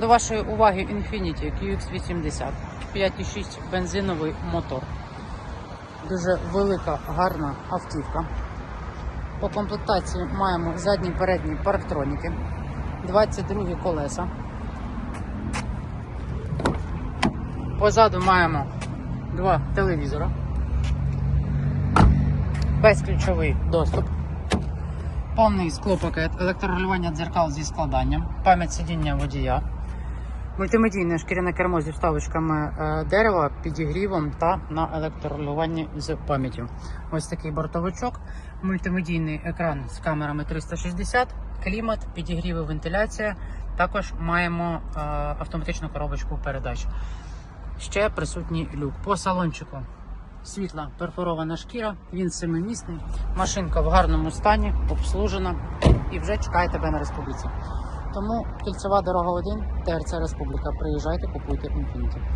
До вашої уваги Infiniti QX80 5,6 бензиновий мотор. Дуже велика, гарна автівка. По комплектації маємо задні передні парктроніки, 22 колеса. Позаду маємо два телевізора, безключовий доступ, повний склопакет, електрорегулювання дзеркал зі складанням, пам'ять сидіння водія, мультимедійне шкіряне кермо зі вставочками е, дерева, підігрівом та на електрорегулюванні з пам'яттю. Ось такий бортовичок, мультимедійний екран з камерами 360, клімат, підігріви, вентиляція. Також маємо е, автоматичну коробочку передач. Ще присутній люк. По салончику світла перфорована шкіра, він семимісний, машинка в гарному стані, обслужена і вже чекає тебе на республіці. Тому кільцева дорога 1, ТРЦ Республіка. Приїжджайте, купуйте Infiniti.